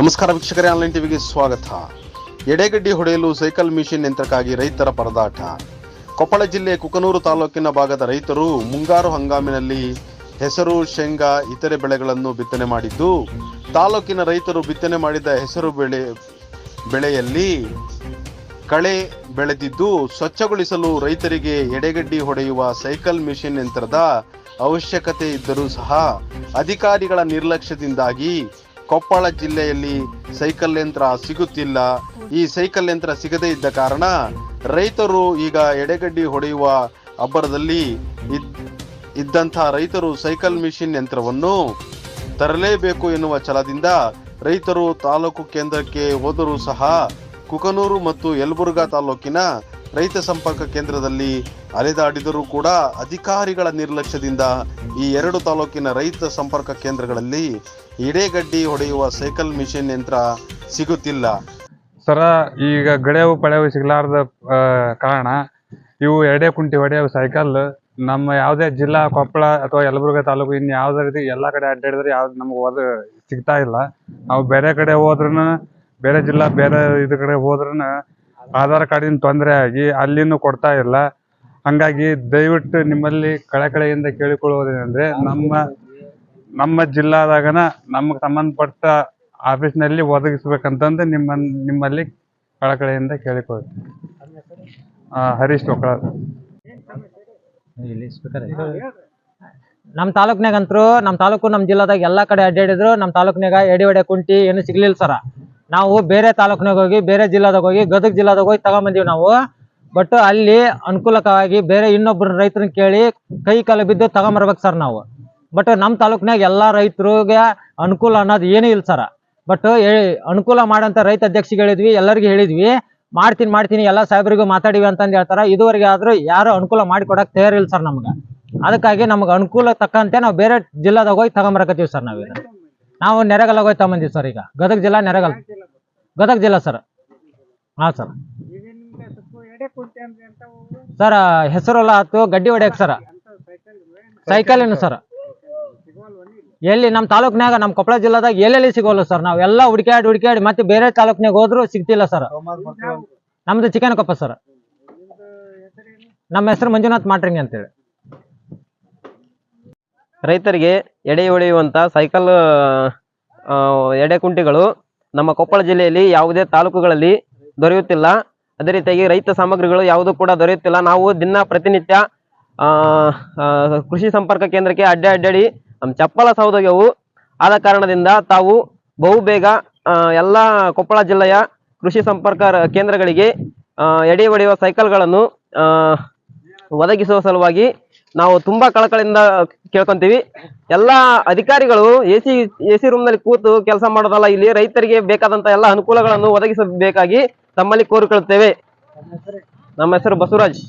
ನಮಸ್ಕಾರ ವೀಕ್ಷಕರೇ ಆನ್ಲೈನ್ ಟಿವಿಗೆ ಸ್ವಾಗತ. ಎಡೆಗಡ್ಡಿ ಹೊಡೆಯಲು ಸೈಕಲ್ ಮಿಷಿನ್ ಯಂತ್ರಕ್ಕಾಗಿ ರೈತರ ಪರದಾಟ. ಕೊಪ್ಪಳ ಜಿಲ್ಲೆ ಕುಕನೂರು ತಾಲೂಕಿನ ಭಾಗದ ರೈತರು ಮುಂಗಾರು ಹಂಗಾಮಿನಲ್ಲಿ ಹೆಸರು, ಶೇಂಗಾ, ಇತರೆ ಬೆಳೆಗಳನ್ನು ಬಿತ್ತನೆ ಮಾಡಿದ್ದು, ತಾಲೂಕಿನ ರೈತರು ಬಿತ್ತನೆ ಮಾಡಿದ ಹೆಸರು ಬೆಳೆ, ಬೆಳೆಯಲ್ಲಿ ಕಳೆ ಬೆಳೆದಿದ್ದು, ಸ್ವಚ್ಛಗೊಳಿಸಲು ರೈತರಿಗೆ ಎಡೆಗಡ್ಡಿ ಹೊಡೆಯುವ ಸೈಕಲ್ ಮಿಷಿನ್ ಯಂತ್ರದ ಅವಶ್ಯಕತೆ ಇದ್ದರೂ ಸಹ ಅಧಿಕಾರಿಗಳ ನಿರ್ಲಕ್ಷ್ಯದಿಂದಾಗಿ ಕೊಪ್ಪಳ ಜಿಲ್ಲೆಯಲ್ಲಿ ಸೈಕಲ್ ಯಂತ್ರ ಸಿಗುತ್ತಿಲ್ಲ. ಈ ಸೈಕಲ್ ಯಂತ್ರ ಸಿಗದೇ ಇದ್ದ ಕಾರಣ ರೈತರು ಈಗ ಎಡೆಗಡ್ಡಿ ಹೊಡೆಯುವ ಅಬ್ಬರದಲ್ಲಿ ಇದ್- ಇದ್ದಂಥ ರೈತರು ಸೈಕಲ್ ಮಿಷಿನ್ ಯಂತ್ರವನ್ನು ತರಲೇಬೇಕು ಎನ್ನುವ ಛಲದಿಂದ ರೈತರು ತಾಲೂಕು ಕೇಂದ್ರಕ್ಕೆ ಹೋದರೂ ಸಹ ಕುಕನೂರು ಮತ್ತು ಯಲಬುರ್ಗಾ ತಾಲೂಕಿನ ರೈತ ಸಂಪರ್ಕ ಕೇಂದ್ರದಲ್ಲಿ ಅಲೆದಾಡಿದರೂ ಕೂಡ ಅಧಿಕಾರಿಗಳ ನಿರ್ಲಕ್ಷ್ಯದಿಂದ ಈ ಎರಡು ತಾಲೂಕಿನ ರೈತ ಸಂಪರ್ಕ ಕೇಂದ್ರಗಳಲ್ಲಿ ಎಡೆಗಡ್ಡಿ ಹೊಡೆಯುವ ಸೈಕಲ್ ಮಿಷಿನ್ ಯಂತ್ರ ಸಿಗುತ್ತಿಲ್ಲ. ಸರ, ಈಗ ಗಡೆವು ಪಳೆವು ಸಿಗಲಾರದ ಕಾರಣ ಇವು ಎರಡೇ ಕುಂಟಿ ಹೊಡೆಯವು ಸೈಕಲ್. ನಮ್ಮ ಯಾವುದೇ ಜಿಲ್ಲಾ, ಕೊಪ್ಪಳ ಅಥವಾ ಯಲಬುರ್ಗ ತಾಲೂಕು ಇನ್ನು ಯಾವುದೇ ರೀತಿ ಎಲ್ಲ ಕಡೆ ಅಡ್ಡಾಡಿದ್ರೆ ಯಾವ್ದು ನಮ್ಗೆ ಓದು ಸಿಗ್ತಾ ಇಲ್ಲ. ನಾವು ಬೇರೆ ಕಡೆ ಹೋದ್ರೂ ಬೇರೆ ಜಿಲ್ಲಾ, ಬೇರೆ ಇದ್ರ ಕಡೆ ಹೋದ್ರೂ ಆಧಾರ್ ಕಾರ್ಡಿನ ತೊಂದರೆ ಆಗಿ ಅಲ್ಲಿನೂ ಕೊಡ್ತಾ ಇಲ್ಲ. ಹಂಗಾಗಿ ದಯವಿಟ್ಟು ನಿಮ್ಮಲ್ಲಿ ಕಳಕಳೆಯಿಂದ ಕೇಳಿಕೊಳ್ಳುವುದೇನೆಂದ್ರೆ ನಮ್ಮ ನಮ್ಮ ಜಿಲ್ಲಾದಾಗನ ನಮಗೆ ಸಂಬಂಧಪಟ್ಟ ಆಫೀಸ್ನಲ್ಲಿ ಒದಗಿಸ್ಬೇಕಂತಂದು ನಿಮ್ಮ ನಿಮ್ಮಲ್ಲಿ ಕಳಕಳಿಯಿಂದ ಕೇಳಿಕೊಳ್ತೀನಿ ಆ, ಹರೀಶ್ ಟೊಕ್ಕಳ ನಮ್ಮ ತಾಲೂಕ್ನಾಗ ಅಂತೂ ನಮ್ಮ ತಾಲೂಕು ನಮ್ಮ ಜಿಲ್ಲಾದಾಗ ಎಲ್ಲಾ ಕಡೆ ಅಡ್ಡಾಡಿದ್ರು. ನಮ್ಮ ತಾಲೂಕ್ನಾಗ ಎಡಿ ಒಡೆ ಕುಂಟಿ ಏನು ಸಿಗ್ಲಿಲ್ಲ ಸರ. ನಾವು ಬೇರೆ ತಾಲೂಕ್ನಾಗ ಹೋಗಿ, ಬೇರೆ ಜಿಲ್ಲಾದಾಗ ಹೋಗಿ, ಗದಗ ಜಿಲ್ಲಾದಾಗ ಹೋಗಿ ತಗೊಂಬಂದಿವಿ ನಾವು. ಬಟ್ ಅಲ್ಲಿ ಅನುಕೂಲಕವಾಗಿ ಬೇರೆ ಇನ್ನೊಬ್ರು ರೈತರನ್ನ ಕೇಳಿ ಕೈ ಕಾಲು ಬಿದ್ದು ತಗೊಂಬರ್ಬೇಕು ಸರ್ ನಾವು. ಬಟ್ ನಮ್ಮ ತಾಲೂಕ್ನಾಗ ಎಲ್ಲಾ ರೈತರಿಗೆ ಅನುಕೂಲ ಅನ್ನೋದು ಏನೂ ಇಲ್ಲ ಸರ ಬಟ್ ಅನುಕೂಲ ಮಾಡಂತ ರೈತ ಅಧ್ಯಕ್ಷಿಗೆ ಹೇಳಿದ್ವಿ, ಎಲ್ಲರಿಗೂ ಹೇಳಿದ್ವಿ. ಮಾಡ್ತೀನಿ ಮಾಡ್ತೀನಿ, ಎಲ್ಲ ಸಾಹೇಬ್ರಿಗೂ ಮಾತಾಡಿವಿ ಅಂತಂದು ಹೇಳ್ತಾರ. ಇದುವರೆಗೆ ಆದ್ರೂ ಯಾರು ಅನುಕೂಲ ಮಾಡಿ ಕೊಡಕ್ ತಯಾರಿಲ್ಲ ಸರ್ ನಮ್ಗೆ. ಅದಕ್ಕಾಗಿ ನಮ್ಗೆ ಅನುಕೂಲ ತಕ್ಕಂತೆ ನಾವು ಬೇರೆ ಜಿಲ್ಲಾದಾಗ ಹೋಗಿ ತಗೊಂಬರಕತ್ತೀವಿ ಸರ್ ನಾವೀಗ. ನಾವು ನೆರೆಗಲ್ ಹೋಗಿ ತಗೊಂಬಂದಿವಿ ಸರ್ ಈಗ. ಗದಗ ಜಿಲ್ಲಾ ನೆರೆಗಲ್. ಗದಗ ಜಿಲ್ಲಾ ಸರ್. ಹಾ ಸರ್. ಸರ್, ಹೆಸರೆಲ್ಲ ಆತು ಗಡ್ಡಿ ಹೊಡ್ಯಾಕ ಸರ್. ಸೈಕಲ್ ಏನು ಸರ್. ಎಲ್ಲಿ ನಮ್ಮ ತಾಲೂಕ್ನಾಗ ನಮ್ಮ ಕೊಪ್ಪಳ ಜಿಲ್ಲಾದಾಗ ಎಲ್ಲೆಲ್ಲಿ ಸಿಗೋಲ್ಲ ಸರ್ ನಾವು. ಎಲ್ಲ ಹುಡುಕ್ಯಾಡಿ ಹುಡುಕ್ಯಾಡಿ ಮತ್ತೆ ಬೇರೆ ತಾಲೂಕ್ನಾಗ ಹೋದ್ರು ಸಿಗ್ತಿಲ್ಲ ಸರ್. ನಮ್ದು ಚಿಕನ್ ಕೊಪ್ಪ ಸರ್. ನಮ್ಮ ಹೆಸರು ಮಂಜುನಾಥ್ ಮಾಟ್ರಿಂಗ್ ಅಂತೇಳಿ. ರೈತರಿಗೆ ಎಡೆ ಹೊಡೆಯುವಂತ ಸೈಕಲ್ ಎಡೆ ಕುಂಟಿಗಳು ನಮ್ಮ ಕೊಪ್ಪಳ ಜಿಲ್ಲೆಯಲ್ಲಿ ಯಾವುದೇ ತಾಲೂಕುಗಳಲ್ಲಿ ದೊರೆಯುತ್ತಿಲ್ಲ. ಅದೇ ರೀತಿಯಾಗಿ ರೈತ ಸಾಮಗ್ರಿಗಳು ಯಾವುದು ಕೂಡ ದೊರೆಯುತ್ತಿಲ್ಲ. ನಾವು ದಿನ ಪ್ರತಿನಿತ್ಯ ಕೃಷಿ ಸಂಪರ್ಕ ಕೇಂದ್ರಕ್ಕೆ ಅಡ್ಡ ಅಡ್ಡಾಡಿ ನಮ್ಮ ಚಪ್ಪಲ ಸೌದೋಗ್ಯವು ಆದ ಕಾರಣದಿಂದ ತಾವು ಬಹುಬೇಗ ಬೇಗ ಎಲ್ಲ ಕೊಪ್ಪಳ ಜಿಲ್ಲೆಯ ಕೃಷಿ ಸಂಪರ್ಕ ಕೇಂದ್ರಗಳಿಗೆ ಎಡೆ ಹೊಡೆಯುವ ಸೈಕಲ್ಗಳನ್ನು ಒದಗಿಸುವ ಸಲುವಾಗಿ ನಾವು ತುಂಬಾ ಕಳಕಳಿಯಿಂದ ಕೇಳ್ಕೊಂತೀವಿ. ಎಲ್ಲಾ ಅಧಿಕಾರಿಗಳು ಎ ಸಿ ಎ ಸಿ ರೂಮ್ನಲ್ಲಿ ಕೂತು ಕೆಲಸ ಮಾಡೋದಲ್ಲ, ಇಲ್ಲಿ ರೈತರಿಗೆ ಬೇಕಾದಂತ ಎಲ್ಲ ಅನುಕೂಲಗಳನ್ನು ಒದಗಿಸಬೇಕಾಗಿ ತಮ್ಮಲ್ಲಿ ಕೋರಿಕೊಳ್ಳುತ್ತೇವೆ. ನಮ್ಮ ಹೆಸರು ಬಸವರಾಜ್.